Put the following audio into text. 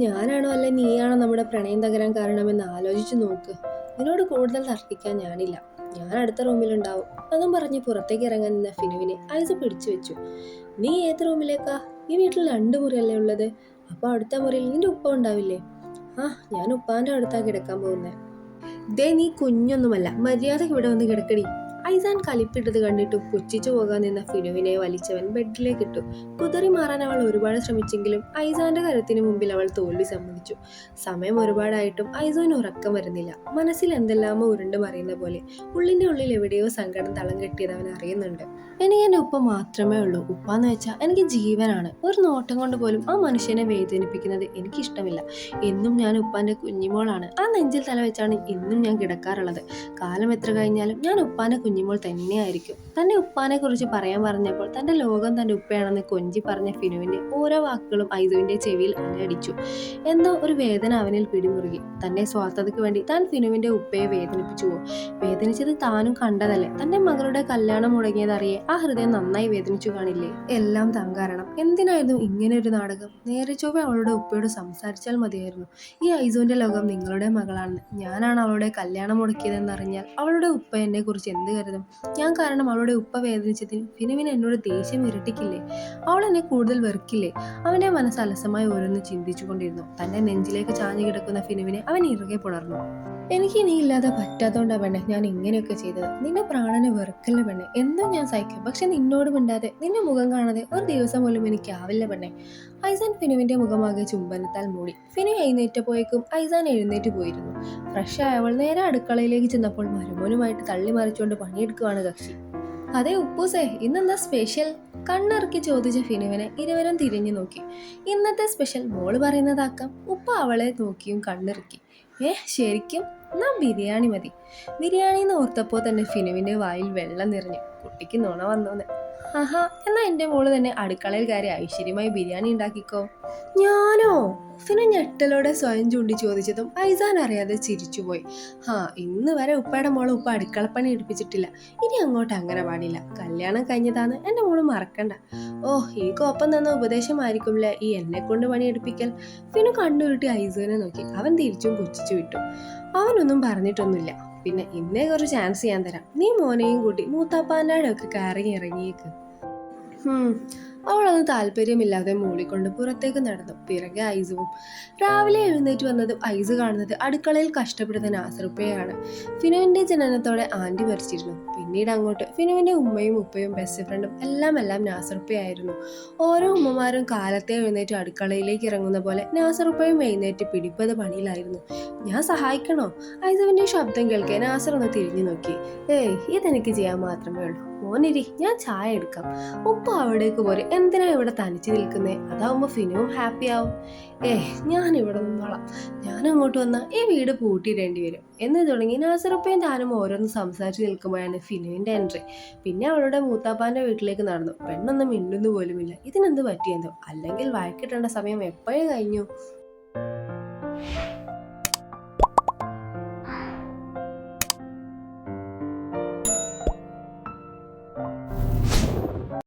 ഞാനാണോ അല്ല നീയാണോ നമ്മുടെ പ്രണയം തകരാൻ കാരണമെന്ന് ആലോചിച്ച് നോക്ക്. നിന്നോട് കൂടുതൽ തർക്കിക്കാൻ ഞാനില്ല. ഞാൻ അടുത്ത റൂമിലുണ്ടാവും. അതും പറഞ്ഞ് പുറത്തേക്ക് ഇറങ്ങാൻ നിന്ന ഫിനുവിനെ ഐസ് പിടിച്ചു വെച്ചു. നീ ഏത് റൂമിലേക്കാ? ഈ വീട്ടിൽ രണ്ട് മുറിയല്ലേ ഉള്ളത്? അപ്പോൾ അടുത്ത മുറിയിൽ നിന്റെ ഉപ്പ ഉണ്ടാവില്ലേ? ആ ഞാൻ ഉപ്പാന്റെ അടുത്താ കിടക്കാൻ പോകുന്നേ. ദേ നീ കുഞ്ഞൊന്നുമല്ല. മര്യാദയ്ക്ക് ഇവിടെ വന്ന് കിടക്കടി. ഐസാൻ കലിപ്പിട്ടത് കണ്ടിട്ട് പുച്ഛിച്ചു പോകാൻ നിന്ന ഫിനുവിനെ വലിച്ചവൻ ബെഡിലേക്ക് ഇട്ടു. കുതറി മാറാൻ അവൾ ഒരുപാട് ശ്രമിച്ചെങ്കിലും ഐസാന്റെ കരത്തിന് മുമ്പിൽ അവൾ തോൽവി സമ്മതിച്ചു. സമയം ഒരുപാടായിട്ടും ഐസോന് ഉറക്കം വരുന്നില്ല. മനസ്സിൽ എന്തെല്ലാമോ ഉരുണ്ട് മറിയുന്ന പോലെ ഉള്ളിന്റെ ഉള്ളിൽ എവിടെയോ സങ്കടം തളം കെട്ടിയത് അവൻ അറിയുന്നുണ്ട്. എനിക്ക് എന്റെ ഉപ്പ മാത്രമേ ഉള്ളൂ. ഉപ്പ എന്ന് വെച്ചാൽ എനിക്ക് ജീവനാണ്. ഒരു നോട്ടം കൊണ്ട് പോലും ആ മനുഷ്യനെ വേദനിപ്പിക്കുന്നത് എനിക്കിഷ്ടമില്ല. എന്നും ഞാൻ ഉപ്പാന്റെ കുഞ്ഞിമോളാണ്. ആ നെഞ്ചിൽ തല വെച്ചാണ് എന്നും ഞാൻ കിടക്കാറുള്ളത്. കാലം എത്ര കഴിഞ്ഞാലും ഞാൻ ഉപ്പാന്റെ കുഞ്ഞിമോൾ തന്നെയായിരിക്കും. തന്റെ ഉപ്പാനെ കുറിച്ച് പറയാൻ പറഞ്ഞപ്പോൾ തന്റെ ലോകം തന്റെ ഉപ്പയാണെന്ന് കൊഞ്ചി പറഞ്ഞ ഫിനുവിന്റെ ഓരോ വാക്കുകളും ഐസുവിന്റെ ചെവിയിൽ അലയടിച്ചു എന്തോ ഒരു വേദന അവനിൽ പിടിമുറുകി. തന്റെ സ്വാർത്ഥതയ്ക്ക് വേണ്ടി താൻ ഫിനുവിന്റെ ഉപ്പയെ വേദനിപ്പിച്ചുവോ വേദനിച്ചത് താനും കണ്ടതല്ലേ? തന്റെ മകളുടെ കല്യാണം മുടങ്ങിയതറിയെ ആ ഹൃദയം നന്നായി വേദനിച്ചു കാണില്ലേ? എല്ലാം താൻ കാരണം. എന്തിനായിരുന്നു ഇങ്ങനെ ഒരു നാടകം? നേരെ ചൊവ്വ അവളുടെ ഉപ്പയോട് സംസാരിച്ചാൽ മതിയായിരുന്നു. ഈ ഐസോന്റെ ലോകം നിങ്ങളുടെ മകളാണ്. ഞാനാണ് അവളുടെ കല്യാണം മുടക്കിയതെന്ന് അറിഞ്ഞാൽ അവളുടെ ഉപ്പ എന്നെ കുറിച്ച് എന്ത് കരുതും ഞാൻ കാരണം അവളുടെ ഉപ്പ വേദനിച്ചതിന് ഫിനുവിന് എന്നോട് ദേഷ്യം ഇരട്ടിക്കില്ലേ? അവൾ എന്നെ കൂടുതൽ വെറുക്കില്ലേ? അവന്റെ മനസ്സ് അലസമായി ഓരോന്ന് ചിന്തിച്ചുകൊണ്ടിരുന്നു. തന്റെ നെഞ്ചിലേക്ക് ചാഞ്ഞു കിടക്കുന്ന ഫിനുവിനെ അവൻ ഇറുകെ പുണർന്നു. എനിക്ക് നീ ഇല്ലാതെ പറ്റാത്തോണ്ടാ പെണ്ണെ ഞാൻ ഇങ്ങനെയൊക്കെ ചെയ്തത്. നിന്റെ പ്രാണനെ വെറുക്കല്ല പെണ്ണെ? എന്നും ഞാൻ സഹിക്കും. പക്ഷെ നിന്നോട് മിണ്ടാതെ നിന്റെ മുഖം കാണാതെ ഒരു ദിവസം പോലും എനിക്കാവില്ല പെണ്ണെ. ഐസാൻ ഫിനുവിന്റെ മുഖമാകെ ചുംബനത്താൽ മൂടി. ഫിനു എഴുന്നേറ്റപ്പോയേക്കും ഐസാൻ എഴുന്നേറ്റ് പോയിരുന്നു. ഫ്രഷ് ആയവൾ നേരെ അടുക്കളയിലേക്ക് ചെന്നപ്പോൾ മരുമോനുമായിട്ട് തള്ളി മറിച്ചുകൊണ്ട് പണിയെടുക്കുവാണ് കക്ഷി. അതെ ഉപ്പൂസേ ഇന്നെന്താ സ്പെഷ്യൽ കണ്ണിറക്കി ചോദിച്ച ഫിനുവിനെ ഇരുവരും തിരിഞ്ഞു നോക്കി. ഇന്നത്തെ സ്പെഷ്യൽ മോൾ പറയുന്നതാക്കാം. ഉപ്പ അവളെ നോക്കിയും കണ്ണിറുക്കി. ഏ ശരിക്കും? എന്നാ ബിരിയാണി മതി. ബിരിയാണി എന്ന് ഓർത്തപ്പോൾ തന്നെ ഫിനുവിന്റെ വായിൽ വെള്ളം നിറഞ്ഞു. കുട്ടിക്ക് നുണ വന്നോന്ന്. ആഹാ എന്നാ എന്റെ മോൾ തന്നെ അടുക്കളയിൽ കയറി ഐശ്വര്യമായി ബിരിയാണി ഉണ്ടാക്കിക്കോ. ഞാനോ? ഫിനു ഞെട്ടലോടെ സ്വയം ചൂണ്ടി ചോദിച്ചതും ഐസാൻ അറിയാതെ ചിരിച്ചുപോയി. ഹാ ഇന്ന് വരെ ഉപ്പയുടെ മോളെ ഉപ്പ അടുക്കളപ്പണി എടുപ്പിച്ചിട്ടില്ല. ഇനി അങ്ങോട്ട് അങ്ങനെ പാടില്ല കല്യാണം കഴിഞ്ഞതാന്ന് എന്റെ മോൾ മറക്കണ്ട. ഓ ഈ കോപ്പം തന്ന ഉപദേശമായിരിക്കുമല്ലേ ഈ എന്നെ കൊണ്ട് പണിയെടുപ്പിക്കൽ? ഫിനു കണ്ണുരുട്ടി ഐസുവിനെ നോക്കി അവൻ തിരിച്ചും പുച്ഛിച്ചു വിട്ടു. അവനൊന്നും പറഞ്ഞിട്ടൊന്നുമില്ല. പിന്നെ ഇന്നേ കുറച്ച് ചാൻസ് ഞാൻ തരാം. നീ മോനെയും കൂട്ടി മൂത്താപ്പാന്റെ ഒക്കെ കയറി ഇറങ്ങിയേക്ക് അവളൊന്നും താല്പര്യമില്ലാതെ മൂളിക്കൊണ്ട് പുറത്തേക്ക് നടന്നു. പിറകെ ഐസുവും. രാവിലെ എഴുന്നേറ്റ് വന്നതും ഐസ് കാണുന്നത് അടുക്കളയിൽ കഷ്ടപ്പെടുന്ന നാസറുപ്പയാണ് ഫിനുവിന്റെ ജനനത്തോടെ ആന്റി മരിച്ചിരുന്നു. പിന്നീട് അങ്ങോട്ട് ഫിനുവിന്റെ ഉമ്മയും ഉപ്പയും ബെസ്റ്റ് ഫ്രണ്ടും എല്ലാം എല്ലാം നാസറുപ്പയായിരുന്നു ഓരോ ഉമ്മമാരും കാലത്തെ എഴുന്നേറ്റ് അടുക്കളയിലേക്ക് ഇറങ്ങുന്ന പോലെ നാസറുപ്പയും എഴുന്നേറ്റ് പിടിപ്പത് പണിയിലായിരുന്നു. ഞാൻ സഹായിക്കണോ? ഐസുവിന്റെ ശബ്ദം കേൾക്കെ നാസർ ഒന്ന് തിരിഞ്ഞു നോക്കി. ഏയ് ഇതെനിക്ക് ചെയ്യാൻ മാത്രമേ ഉള്ളൂ. മോനിരി ഞാൻ ചായ എടുക്കാം. ഉപ്പ അവിടേക്ക് പോരെ. എന്തിനാ ഇവിടെ തനിച്ച് നിൽക്കുന്നേ? അതാവുമ്പോ ഫിനുവും ഹാപ്പി ആവും. ഏ ഞാൻ ഇവിടെ നിന്നോളാം. ഞാൻ അങ്ങോട്ട് വന്നാൽ ഈ വീട് പൂട്ടിയിടേണ്ടി വരും. എന്ന് തുടങ്ങി നാസറുപ്പയും താനും ഓരോന്ന് സംസാരിച്ച് നിൽക്കുമ്പോഴാണ് ഫിനുവിന്റെ എൻട്രി. പിന്നെ അവളുടെ മൂത്താപ്പാന്റെ വീട്ടിലേക്ക് നടന്നു. പെണ്ണൊന്നും മിണ്ടുന്നു പോലുമില്ല. ഇതിനെന്ത് പറ്റിയെന്തോ അല്ലെങ്കിൽ വഴക്കിട്ടേണ്ട സമയം എപ്പോഴേ കഴിഞ്ഞു?